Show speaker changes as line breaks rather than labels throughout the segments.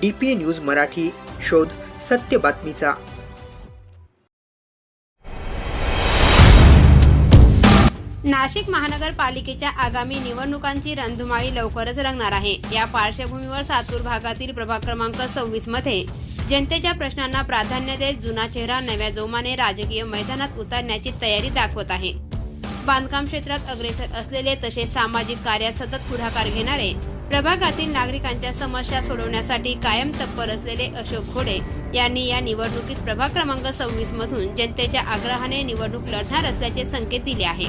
D P A news Marathi शोध सत्य बातमीचा.
नाशिक महानगरपालिकेच्या आगामी निवडणुकांची रणधुमाळी लवकरच रंगणार आहे. या पार्श्वभूमीवर सातूर भागातील प्रभाग क्रमांक सव्वीसमध्ये जनतेच्या प्रश्नांना प्राधान्य देत जुना चेहरा नव्या जोमाने राजकीय मैदानात उतरण्याची तयारी दाखवत आहे. बांधकाम क्षेत्रात अग्रेसर असलेले तसेच सामाजिक कार्यात सतत पुढाकार घेणारे प्रभागातील नागरिकांच्या समस्या सोडवण्यासाठी कायम तत्पर असलेले अशोक घोडे यांनी या निवडणुकीत प्रभाग क्रमांक सव्वीस मधून जनतेच्या आग्रहाने निवडणूक लढणार असल्याचे संकेत दिले आहे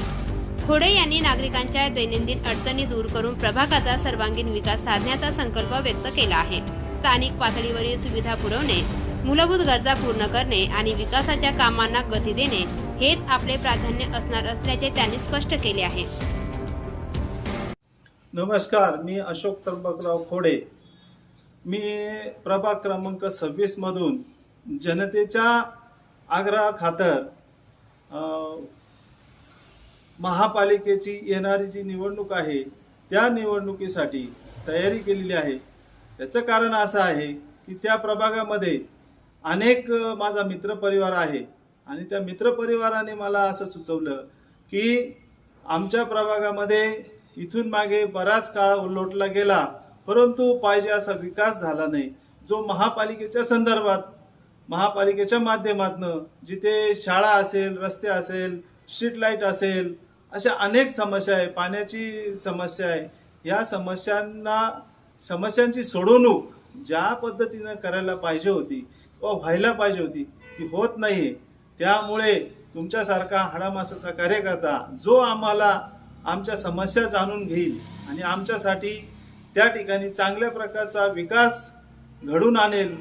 खोडे यांनी नागरिकांच्या दैनंदिन अडचणी दूर करून प्रभागाचा सर्वांगीण विकास साधण्याचा संकल्प व्यक्त केला आहे. स्थानिक पातळीवरील सुविधा पुरवणे मूलभूत गरजा पूर्ण करणे आणि विकासाच्या कामांना गती देणे हेच आपले प्राधान्य असणार असल्याचे त्यांनी स्पष्ट केले आहे.
नमस्कार मी अशोक त्र्यंबकराव खोडे. मी प्रभाग क्रमांक सव्वीस मधून जनतेच्या आग्रहाखातर महापालिकेची येणारी जी निवडणूक आहे त्या निवडणुकीसाठी तयारी केलेली आहे. त्याचं कारण असं आहे की त्या प्रभागामध्ये अनेक माझा मित्रपरिवार आहे आणि त्या मित्रपरिवाराने मला असं सुचवलं की आमच्या प्रभागामध्ये इथून मागे बराच काळ लोटला गेला परंतु पाहिजे असा विकास झाला नाही. जो महापालिकेच्या संदर्भात महापालिकेच्या माध्यमातनं जिथे शाळा असेल रस्ते असेल स्ट्रीट लाइट असेल अशा अनेक समस्या आहे. पाण्याची समस्या आहे. या समस्यांना समस्यांची सोडवणूक ज्या पद्धतीनं करायला पाहिजे होती व व्हायला पाहिजे होती ती होत नाही त्यामुळे तुमच्यासारखा हाडामासाचा कार्यकर्ता जो आम्हाला आमच्या समस्या जाणून घेईल आणि आमच्यासाठी त्या ठिकाणी चांगल्या प्रकारचा विकास घडून आणेल.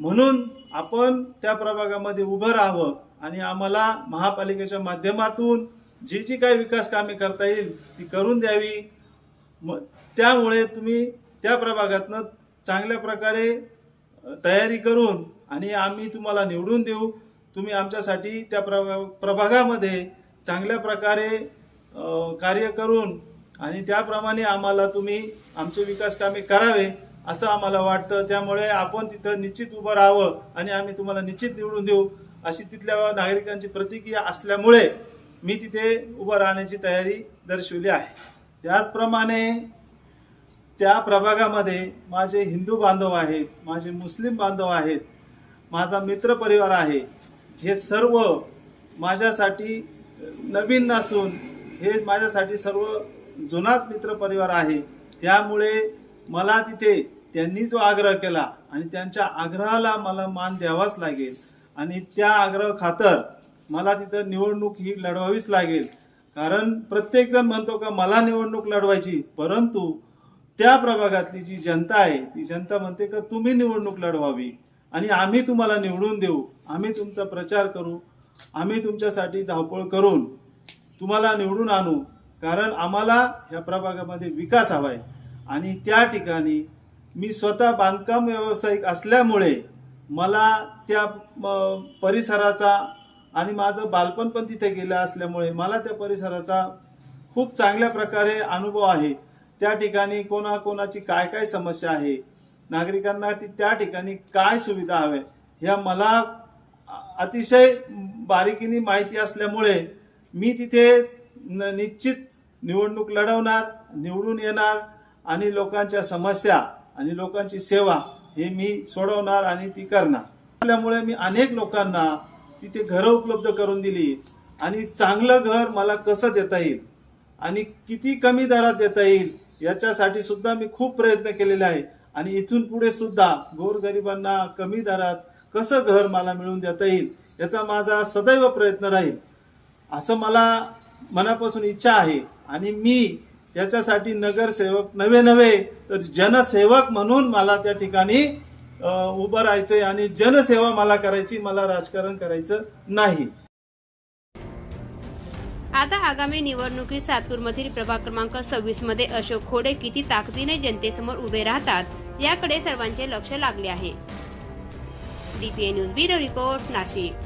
म्हणून आपण त्या प्रभागामध्ये उभं राहावं आणि आम्हाला महापालिकेच्या माध्यमातून जी जी काही विकास कामे करता येईल ती करून द्यावी. म त्यामुळे तुम्ही त्या प्रभागातनं चांगल्या प्रकारे तयारी करून आणि आम्ही तुम्हाला निवडून देऊ. तुम्ही आमच्यासाठी त्या प्रभा प्रभागामध्ये चांगल्या प्रकारे कार्य करून आणि त्याप्रमाणे आम्हाला तुम्ही आमचे विकास कामे करावे असं आम्हाला वाटतं. त्यामुळे आपण तिथं निश्चित उभं राहावं आणि आम्ही तुम्हाला निश्चित निवडून देऊ अशी तिथल्या नागरिकांची प्रतिक्रिया असल्यामुळे मी तिथे उभं राहण्याची तयारी दर्शवली आहे. त्याचप्रमाणे त्या प्रभागामध्ये माझे हिंदू बांधव आहेत माझे मुस्लिम बांधव आहेत माझा मित्रपरिवार आहे. हे सर्व माझ्यासाठी नवीन नसून हे माझ्यासाठी सर्व जुनाच मित्रपरिवार आहे. त्यामुळे मला तिथे त्यांनी जो आग्रह केला आणि त्यांच्या आग्रहाला मला मान द्यावाच लागेल. आणि त्या आग्रह खातर मला तिथं निवडणूक ही लढवावीच लागेल. कारण प्रत्येकजण म्हणतो का मला निवडणूक लढवायची. परंतु त्या प्रभागातली जी जनता आहे ती जनता म्हणते का तुम्ही निवडणूक लढवावी आणि आम्ही तुम्हाला निवडून देऊ. आम्ही तुमचा प्रचार करू. आम्ही तुमच्यासाठी धावपळ करून तुम्हाला निवडून आणू. कारण आम्हाला ह्या प्रभागामध्ये विकास हवा आहे. आणि त्या ठिकाणी मी स्वतः बांधकाम व्यावसायिक असल्यामुळे मला त्या परिसराचा आणि माझं बालपण पण तिथे गेलं असल्यामुळे मला त्या परिसराचा खूप चांगल्या प्रकारे अनुभव आहे. त्या ठिकाणी कोणाकोणाची काय काय समस्या आहे? नागरिकांना ती त्या ठिकाणी काय सुविधा हव्या? ह्या मला अतिशय बारीकीने माहिती असल्यामुळे मी तिथे न- निश्चित निवडणूक लढवणार निवडून येणार आणि लोकांच्या समस्या आणि लोकांची सेवा हे मी सोडवणार आणि ती करणार. असल्यामुळे मी अनेक लोकांना तिथे घरं उपलब्ध करून दिली आणि चांगलं घर मला कसं देता येईल आणि किती कमी दरात देता येईल याच्यासाठी सुद्धा मी खूप प्रयत्न केलेले आहे. आणि इथून पुढे सुद्धा गोरगरिबांना कमी दरात कसं घर मला मिळवून देता येईल याचा माझा सदैव प्रयत्न राहील. असं मला मनापासून इच्छा आहे. आणि मी त्याच्यासाठी नगरसेवक नवे नव्हे तर जनसेवक म्हणून मला त्या ठिकाणी उभं राहायचंय आणि जनसेवा मला करायची मला राजकारण करायचं नाही.
आता आगामी निवडणुकीत सातपूरमधील प्रभाग क्रमांक सव्वीसमध्ये अशोक खोडे किती ताकदीने जनतेसमोर उभे राहतात याकडे सर्वांचे लक्ष लागले आहे. DPA news bureau report Nashik.